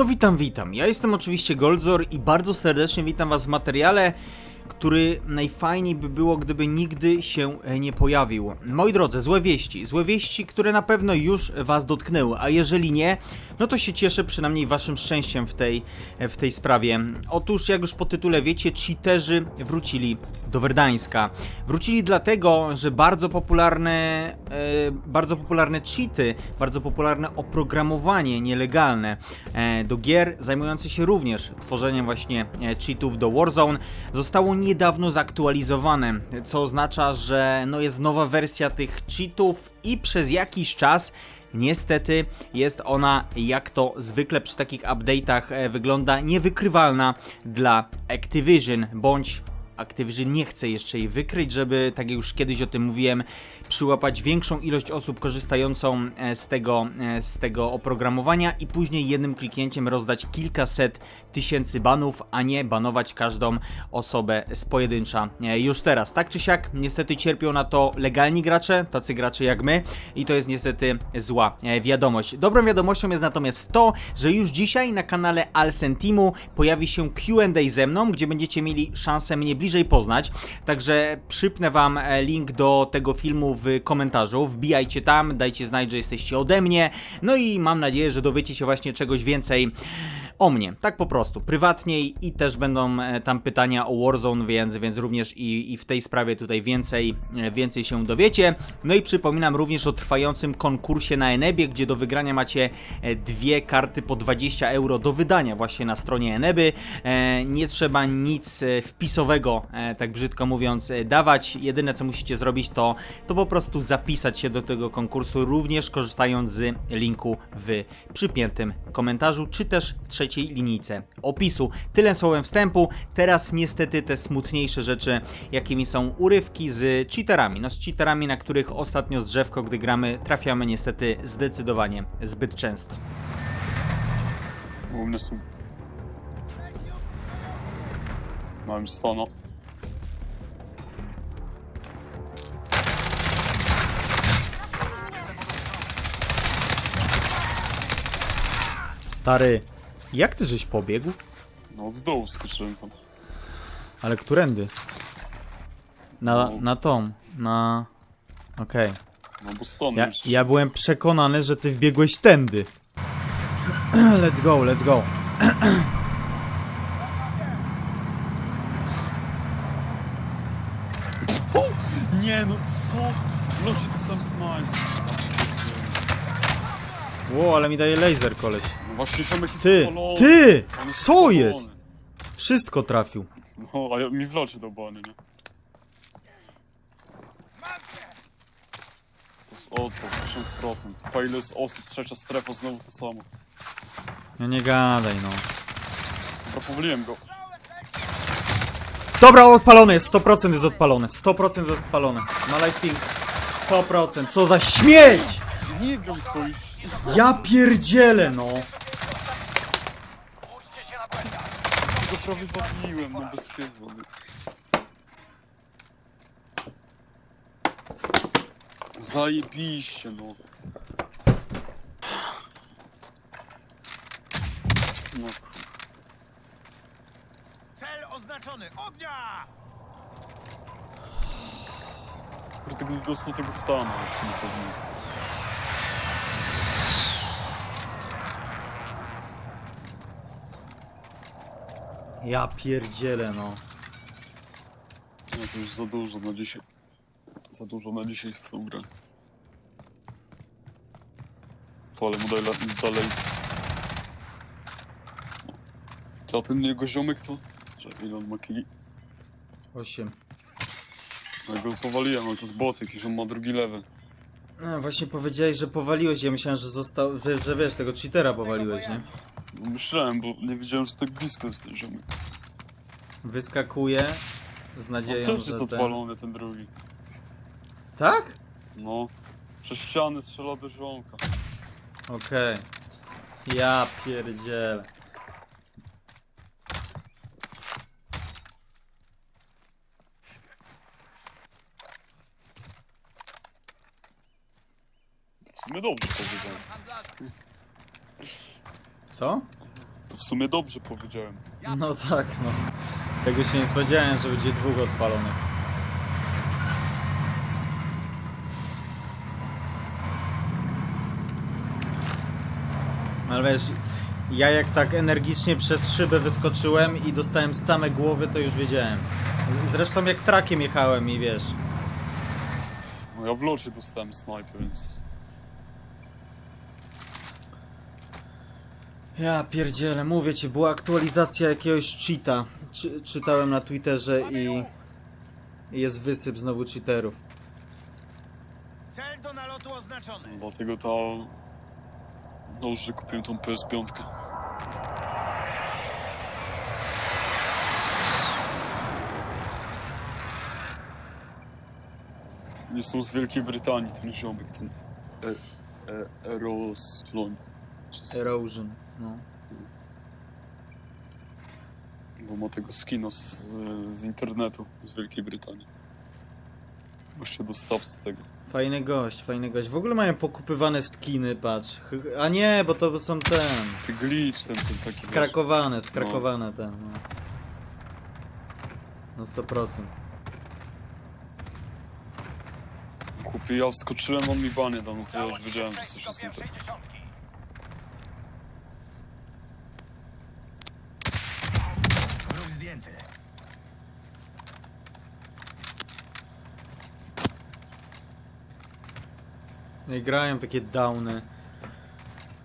No witam, witam. Ja jestem oczywiście Goldzor i bardzo serdecznie witam was w materiale, który najfajniej by było, gdyby nigdy się e, nie pojawił. Moi drodzy, złe wieści. Złe wieści, które na pewno już was dotknęły, a jeżeli nie, no to się cieszę przynajmniej waszym szczęściem w tej, e, w tej sprawie. Otóż, jak już po tytule wiecie, cheaterzy wrócili do Werdańska. Wrócili dlatego, że bardzo popularne, e, bardzo popularne cheaty, bardzo popularne oprogramowanie nielegalne do gier, zajmujące się również tworzeniem właśnie cheatów do Warzone, zostało niedawno zaktualizowane, co oznacza, że no jest nowa wersja tych cheatów i przez jakiś czas Niestety jest ona, jak to zwykle przy takich update'ach e, wygląda, niewykrywalna dla Activision, bądź Activision nie chce jeszcze jej wykryć, żeby, tak jak już kiedyś o tym mówiłem, przyłapać większą ilość osób korzystającą e, z tego, e, z tego oprogramowania i później jednym kliknięciem rozdać kilkaset tysięcy banów, a nie banować każdą osobę z pojedyncza e, już teraz. Tak czy siak, niestety cierpią na to legalni gracze, tacy gracze jak my i to jest niestety zła wiadomość. Dobrą wiadomością jest natomiast to, że już dzisiaj na kanale Alsen Teamu pojawi się Q&A ze mną, gdzie będziecie mieli szansę mnie bliżej poznać. Także przypnę wam e, link do tego filmu w komentarzu. Wbijajcie tam, dajcie znać, że jesteście ode mnie. No i mam nadzieję, że dowiecie się właśnie czegoś więcej o mnie. Tak po prostu, prywatniej i też będą e, tam pytania o Warzone, więc, więc również i, i w tej sprawie tutaj więcej, e, więcej się dowiecie. No i przypominam również o trwającym konkursie na Enebie, gdzie do wygrania macie dwie karty po 20 euro do wydania właśnie na stronie Eneby. Nie trzeba nic wpisowego, e, tak brzydko mówiąc, e, dawać. Jedyne co musicie zrobić to, to po prostu zapisać się do tego konkursu, również korzystając z linku w przypiętym komentarzu, czy też w trzeciej linijce opisu. Tyle słowem wstępu. Teraz niestety te smutniejsze rzeczy, jakimi są urywki z cheaterami. No z cheaterami, na których ostatnio z drzewko, gdy gramy, trafiamy niestety zdecydowanie zbyt często. U mnie. Mam stano. Stary, jak ty żeś pobiegł? No od dołu skoczyłem tam. Ale którędy? Na, na tą, na... Okej. No bo stano Ja, już. ja byłem przekonany, że ty wbiegłeś tędy. let's go, let's go. Nie no co? W locie to tam znajdę. Ło, ale mi daje laser, koleś. No właśnie ziomek jest Ty, ty! On jest Co jest? Wszystko trafił. No, a ja, mi w locie do bany, nie? To jest odpał, 1000%. Pa ile jest osób, trzecia strefa, znowu to samo. No nie gadaj, no. Dobra, powoliłem go. Dobra, odpalone jest, 100% jest odpalone, 100% jest odpalone. Ma life ping. 100%, co za śmieć! Nie gram stoisz. Ja pierdzielę, no. Go prawie zabiłem, no bez piwa. Zajebiście, no. No kur- Cel oznaczony! Ognia! kurde, gdyby dostał tego stanu, ale co nie powinien Ja pierdzielę, no. No to już za dużo na dzisiaj. Za dużo na dzisiaj w tą grę. To ale mu dalej, dalej. Czy a ten jego ziomek to? Że ile on ma kili? 8. No ja go powaliłem, ale to jest bot jakiś, on ma drugi level. No, właśnie powiedziałeś, że powaliłeś, ja myślałem, że został, że, że wiesz, tego cheatera powaliłeś, nie? No myślałem, bo nie wiedziałem, że tak blisko jest ten ziomek. Wyskakuje z On nadzieją, też że jest ten... odpalony ten drugi. Tak? No. Przez ściany strzela do ziomka. Okej. Ja pierdzielę. W sumie dobrze powiedziałem. Co? w sumie dobrze powiedziałem. No tak, no. Tego się nie spodziewałem, że będzie dwóch odpalonych. Ale wiesz, ja jak tak energicznie przez szybę wyskoczyłem i dostałem same głowy, to już wiedziałem. Zresztą jak trakiem jechałem i wiesz. No ja w locie dostałem snajpę, więc... Ja pierdzielę, mówię ci, była aktualizacja jakiegoś cheata. Czy, czytałem na Twitterze i jest wysyp znowu cheaterów. Cel do nalotu oznaczony. Dlatego ta... Dobrze kupiłem tą PS5. Nie są z Wielkiej Brytanii, ten ziomek, ten... E, e, Erosloń. Czy- Erosion, no. Bo ma tego skina z, z internetu, z Wielkiej Brytanii. Jeszcze dostawcy tego. Fajny gość, fajny gość. W ogóle mają pokupywane skiny, patrz. A nie, bo to są ten. Ty glitch, ten, ten taki... Skrakowane, skrakowane ten. No. Na 100%. Kupię, ja wskoczyłem, on mi banie dał, no to ja już wiedziałem, że coś jest nie tak. Zdjęty. No i grają takie downy.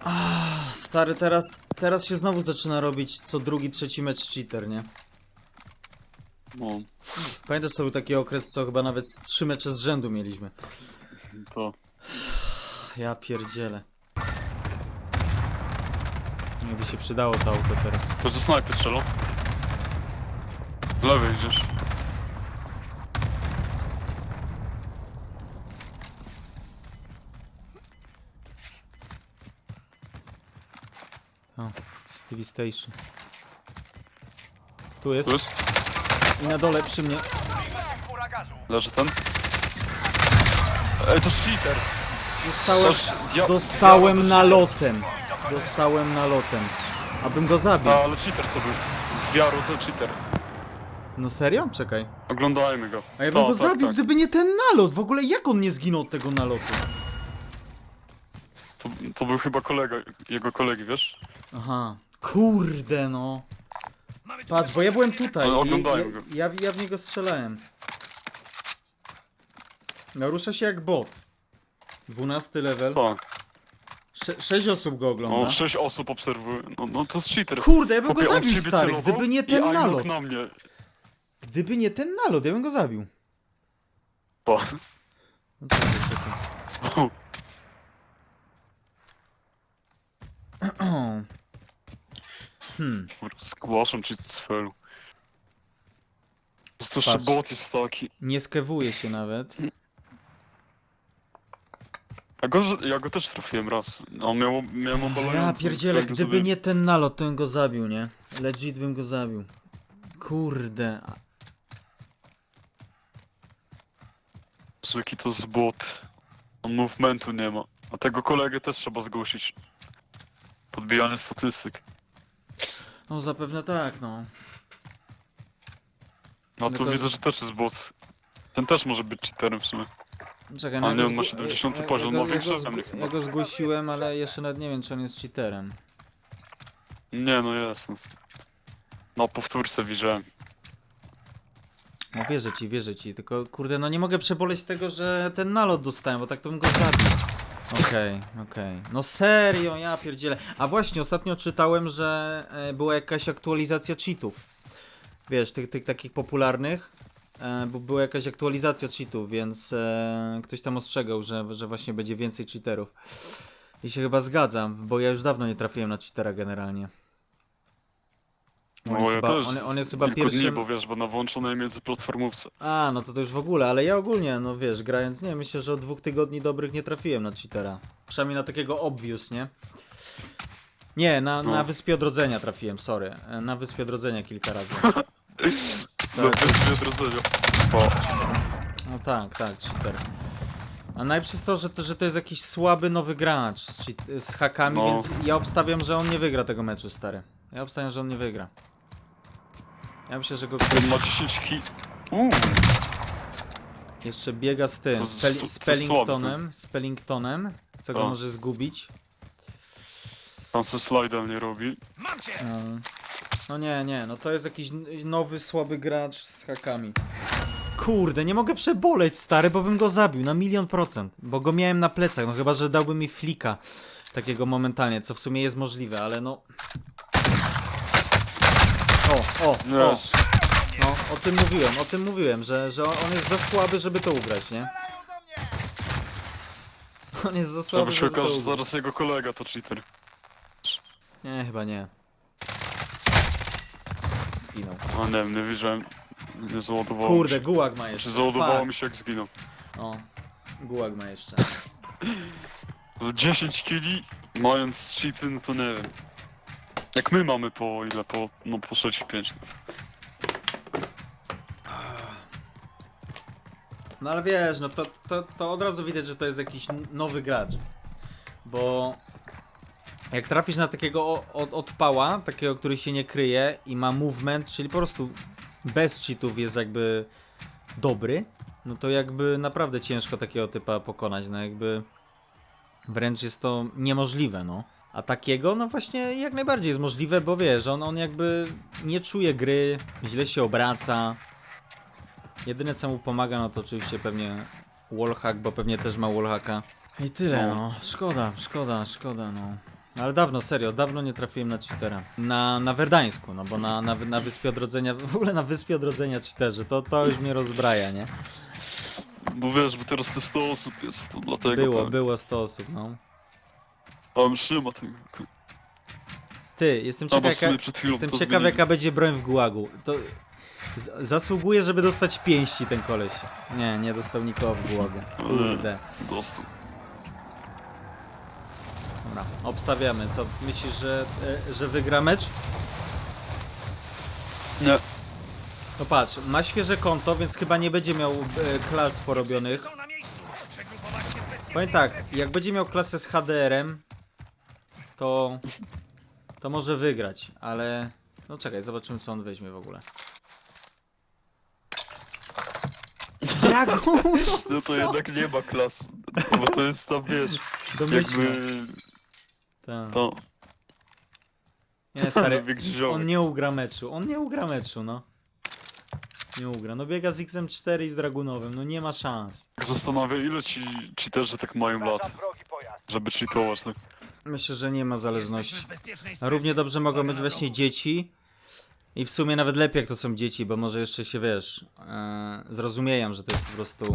Ah, stary, teraz, teraz się znowu zaczyna robić co drugi, trzeci mecz cheater, nie? No, Pamiętasz, co był taki okres, co chyba nawet z trzy mecze z rzędu mieliśmy. to... Ja pierdzielę. Jakby się przydało to auto teraz. To ze snajpy strzelą. Z lewej idziesz. O, Stevie Station. Tu jest. Tu jest? I na dole przy mnie. Leży ten. Ej, to cheater! Dostałem, Toż dia- dostałem nalotem. Dostałem nalotem. Abym go zabił. No, ale cheater to był. Diaru to cheater. No serio? Czekaj. Oglądajmy go. A ja bym To, go tak, zabił, tak. gdyby nie ten nalot. W ogóle jak on nie zginął od tego nalotu? To, to był chyba kolega, jego kolegi, wiesz? Aha. Kurde no. Patrz, bo ja byłem tutaj Ale i oglądają go. ja, ja, ja w niego strzelałem. No rusza się jak bot. 12 level. Tak. Sze 6 osób go ogląda. No, sześć osób obserwuje. No, no to jest cheater. Kurde, ja bym go Chłopie, on zabił ciebie stary, celował gdyby nie i ten nalot. na mnie. Gdyby nie ten nalot, ja bym go zabił. Pa. No czekaj, czekaj. Hmm. Z felu. To Patrz. bot jest taki. Nie skewuje się nawet. Ja go, ja go też trafiłem raz. On miał, miał obalający. Ja pierdzielę, tak go gdyby nie ten nalot, to bym go zabił, nie? Legit bym go zabił. Kurde. Jezu, Jaki to bot. On movementu nie ma. A tego kolegę też trzeba zgłosić. Podbijanie statystyk. No zapewne tak, no. No No tu to- widzę, że też jest bot. Ten też może być cheaterem w sumie. Czekaj, A no ja nie, go on ma zgło- 70 ja- ja- poziom, ja ma go- większy ja go ode mnie chyba. Ja go zgłosiłem, ale jeszcze nawet nie wiem, czy on jest cheaterem. Nie, no jest. no. Na powtórce widziałem. No wierzę ci, wierzę ci, tylko kurde, no nie mogę przeboleć tego, że ten nalot dostałem, bo tak to bym go zabił. Okej, okej. No serio, ja pierdzielę. A właśnie, ostatnio czytałem, że e, była jakaś aktualizacja cheatów. Wiesz, tych, tych takich popularnych, e, bo była jakaś aktualizacja cheatów, więc e, ktoś tam ostrzegał, że, że właśnie będzie więcej cheaterów. I się chyba zgadzam, bo ja już dawno nie trafiłem na cheatera generalnie. On No jest ja chyba, też on, on jest chyba kilku dni, pierwszym... bo wiesz, bo na włączonej międzyplatformówce. A, no to to już w ogóle, ale ja ogólnie, no wiesz, grając, nie, myślę, że od dwóch tygodni dobrych nie trafiłem na cheatera. Przynajmniej na takiego obvious, nie? Nie, na, na No. Wyspie Odrodzenia trafiłem, sorry. E, Na Wyspie Odrodzenia kilka razy. No Tak. odrodzenia. No tak, tak, cheater. A najpierw jest to, że to, że to jest jakiś słaby nowy gracz z, cheat, z hakami, No. więc ja obstawiam, że on nie wygra tego meczu, stary. Ja obstawiam, że on nie wygra. Ja myślę, że go Ten ma 10 ki... Uuu, jeszcze biega z tym, Co- z, Pel- z Pellingtonem, z Pellingtonem, co go O. może zgubić. tam se slajda nie robi. Mam cię! Mm. No nie, nie, no to jest jakiś n- nowy, słaby gracz z hakami. Kurde, nie mogę przeboleć, stary, bo bym go zabił na milion procent. Bo go miałem na plecach, no chyba, że dałby mi flika takiego momentalnie, co w sumie jest możliwe, ale no... O, o, o, no, o tym mówiłem, o tym mówiłem, że, że on jest za słaby, żeby to ugrać, nie? On jest za słaby, Żeby się żeby to okaże, że ugrać. zaraz jego kolega to cheater. Nie, chyba nie. Zginął. A nie wiem, nie wiedziałem. Nie załadowało Kurde, mi się. gułag ma jeszcze. Czy załadowało Fuck. mi się jak zginął. O, gułag ma jeszcze. 10 kili, mając cheaty, no to nie wiem. Jak my mamy po ile? Po, no po 6-5. No ale wiesz, no to, to, to od razu widać, że to jest jakiś nowy gracz. Bo jak trafisz na takiego od, odpała, takiego, który się nie kryje i ma movement, czyli po prostu bez cheatów jest jakby dobry, no to jakby naprawdę ciężko takiego typa pokonać, no jakby wręcz jest to niemożliwe, no. A takiego, no właśnie jak najbardziej jest możliwe, bo wiesz, on, on jakby nie czuje gry, źle się obraca, Jedyne co mu pomaga, no to oczywiście pewnie wallhack, bo pewnie też ma wallhacka. I tyle, No. no. Szkoda, szkoda, szkoda, no. Ale dawno, serio, dawno nie trafiłem na cheatera. Na, na Werdańsku, no bo na, na, na Wyspie Odrodzenia, w ogóle na Wyspie Odrodzenia cheaterzy, to, to już mnie rozbraja, nie? Bo wiesz, bo teraz te 100 osób jest, to dlatego Było, pewnie. było 100 osób, no. A on trzyma tego. Ty, jestem bo ciekaw, jaka, przed chwilą jestem to ciekaw zmienili. jaka będzie broń w gułagu. To z, zasługuje, żeby dostać pięści ten koleś. Nie, nie dostał nikogo w gułagu. Kurde. Dostał. Dobra, obstawiamy. Co, myślisz, że, e, że wygra mecz? Nie. No patrz, ma świeże konto, więc chyba nie będzie miał e, klas porobionych. Powiem tak, jak będzie miał klasę z HDR-em, to, to może wygrać, ale... No czekaj, zobaczymy co on weźmie w ogóle. Dragun! No to Co? jednak nie ma klas. Bo to jest tam, wiesz, Domyślnie. jakby... Tak. To, Nie, stary, on nie ugra meczu, on nie ugra meczu, no. Nie ugra, no biega z XM4 i z Dragunowym, no nie ma szans. Tak Zastanawia, ile ci cheaterzy tak mają lat, żeby cheatować, tak? Myślę, że nie ma zależności. A równie dobrze mogą być właśnie dzieci. I w sumie nawet lepiej jak to są dzieci, bo może jeszcze się wiesz, e, zrozumieją, że to jest po prostu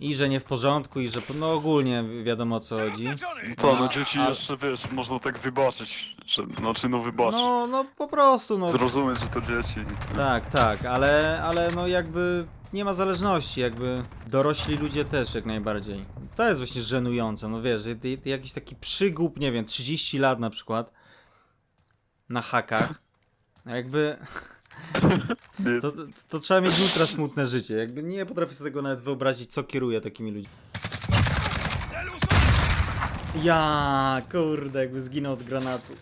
i że nie w porządku, i że po- no ogólnie wi- wiadomo o co chodzi. No to, A- no dzieci a- jeszcze, wiesz, można tak wybaczyć, że, znaczy no wybaczyć. No, no po prostu, no. Zrozumieć, że to dzieci. i tyle. Tak, tak, ale, ale no jakby nie ma zależności, jakby dorośli ludzie też jak najbardziej. To jest właśnie żenujące, no wiesz, ty, ty jakiś taki przygłup, nie wiem, 30 lat na przykład na hakach, no jakby to, to, to trzeba mieć ultra smutne życie, jakby nie potrafię sobie tego nawet wyobrazić, co kieruje takimi ludźmi. Ja, kurde, jakby zginął od granatu.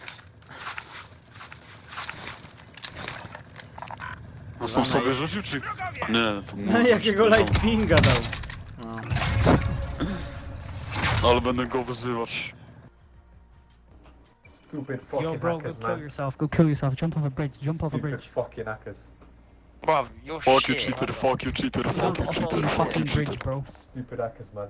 A sam sobie rzucił, czy... Nie, to No jakiego light pinga dał. No. Ale będę go wyzywać. Stupid Yo, fucking bro, go hackers, kill man. yourself. Go kill yourself. Jump off a bridge. Jump off a Stupid bridge. fucking hackers. Bruv, you're Fuck you shit. cheater, fuck you cheater, fuck Jump you off cheater, a fuck fucking you bridge, bro. Stupid hackers, man.